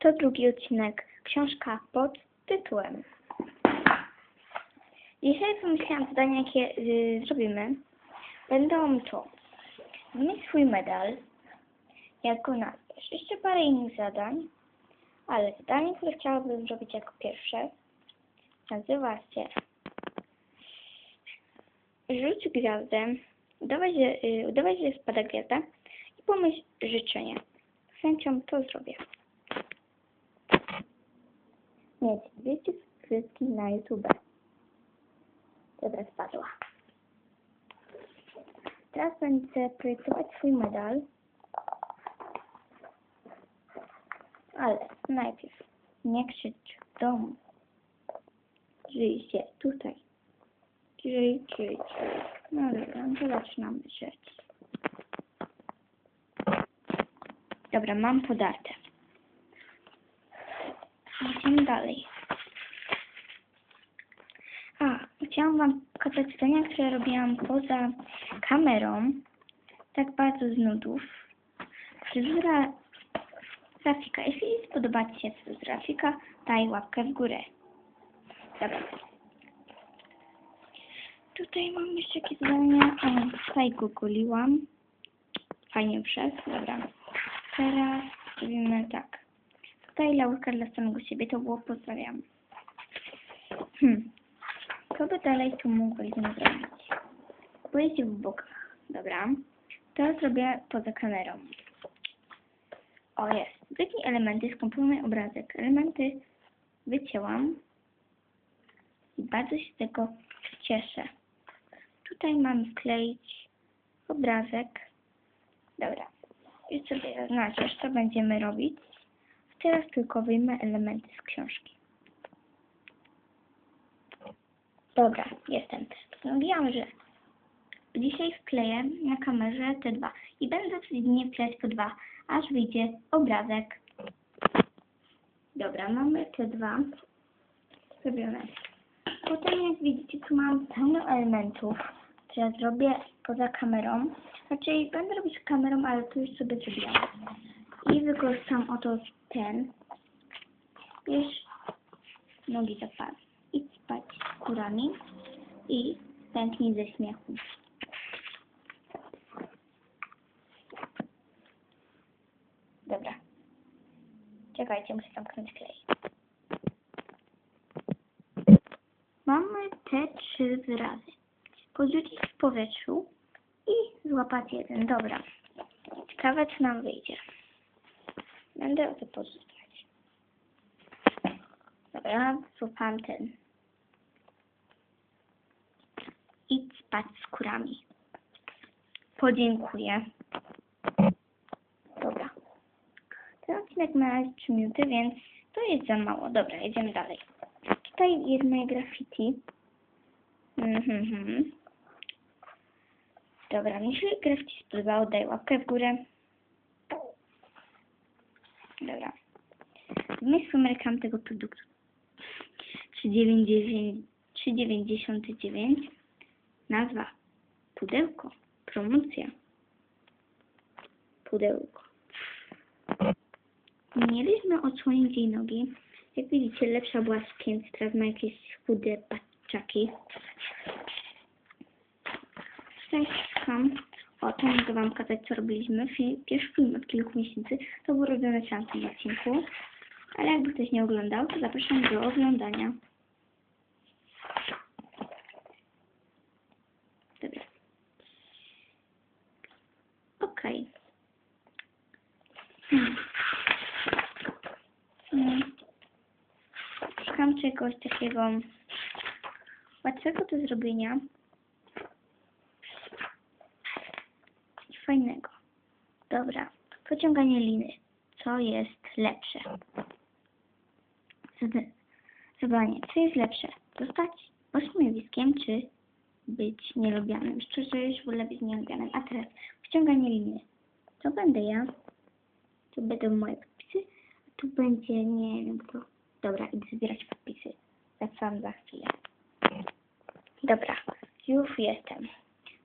To drugi odcinek, książka pod tytułem. Dzisiaj pomyślałam zadania, jakie y, zrobimy. Będą to zmień swój medal, jak go nazwiesz. Jeszcze parę innych zadań, ale zadanie, które chciałabym zrobić jako pierwsze, nazywa się Rzuć gwiazdę, udawaj, że, y, udawaj, że spada gwiazda i pomyśl życzenie. Z chęcią to zrobię. Mieć 200 subskrypcji na YouTube. Dobra, spadła. Teraz będę projektować swój medal. Ale najpierw nie krzycz w domu. Żyj się tutaj. Żyj, żyj, żyj. No dobra, to zaczynamy żyć. Dobra, mam podarte. Idziemy dalej. A, chciałam Wam pokazać zadania, które robiłam poza kamerą. Tak bardzo z nudów. Fryzura Rafika. Jeśli spodoba Ci się fryzura Rafika, daj łapkę w górę. Dobra. Tutaj mam jeszcze jakieś zadania. O, tutaj googliłam. Fajnie wszedł. Dobra. Teraz robimy tak. Tutaj laurka dla samego siebie. To było pozdrawiam. Hmm. Co by dalej tu mogliśmy zrobić? Pojeźdź w bokach. Dobra. To zrobię poza kamerą. O, jest. Wytnij elementy, skomponuj obrazek. Elementy wycięłam. I bardzo się z tego cieszę. Tutaj mam wkleić obrazek. Dobra. I sobie zaznaczysz, co będziemy robić. Teraz tylko wyjmę elementy z książki. Dobra, jestem. Postanowiłam, że dzisiaj wkleję na kamerze te dwa i będę codziennie wklejać po dwa, aż wyjdzie obrazek. Dobra, mamy te dwa zrobione. Potem jak widzicie, tu mam pełno elementów, które zrobię poza kamerą. Znaczy będę robić kamerą, ale tu już sobie zrobiłam. I wykorzystam oto ten. Bierz nogi pas. Idź spać kurami i pęknij ze śmiechu. Dobra. Czekajcie, muszę zamknąć klej. Mamy te trzy wyrazy. Podrzucić w powietrzu i złapać jeden. Dobra. Ciekawe, co nam wyjdzie. Będę o to podrzucać. Dobra, złapałam ten. Idź spać z kurami. Podziękuję. Dobra. Ten odcinek ma razie 3 minuty, więc to jest za mało. Dobra, jedziemy dalej. Tutaj jest moje graffiti. Mhm. Dobra, mi się graffiti spodobało, daj łapkę w górę. Dobra. Wymysł reklam tego produktu. 3,99 3,99 Nazwa. Pudełko. Promocja. Pudełko. Mieliśmy odsłonić jej nogi. Jak widzicie, lepsza była spięta, teraz ma jakieś chude paczaki. Tutaj szukam. O, to mogę Wam pokazać, co robiliśmy. Pierwszy film od kilku miesięcy. To było robione w tamtym odcinku. Ale jakby ktoś nie oglądał, to zapraszam do oglądania. Dobra. Okej. Hmm. Hmm. Szukam czegoś takiego łatwego do zrobienia i fajnego. Dobra. Pociąganie liny. Co jest lepsze? Zada- Zadanie. Co jest lepsze? Zostać ośmiowiskiem, czy być nielubianym? Szczerze, już wolę być nielubianym. A teraz pociąganie liny. To będę ja. Tu będą moje podpisy. Tu będzie, nie wiem kto. Dobra, idę zbierać podpisy. Wracam za chwilę. Dobra, już jestem.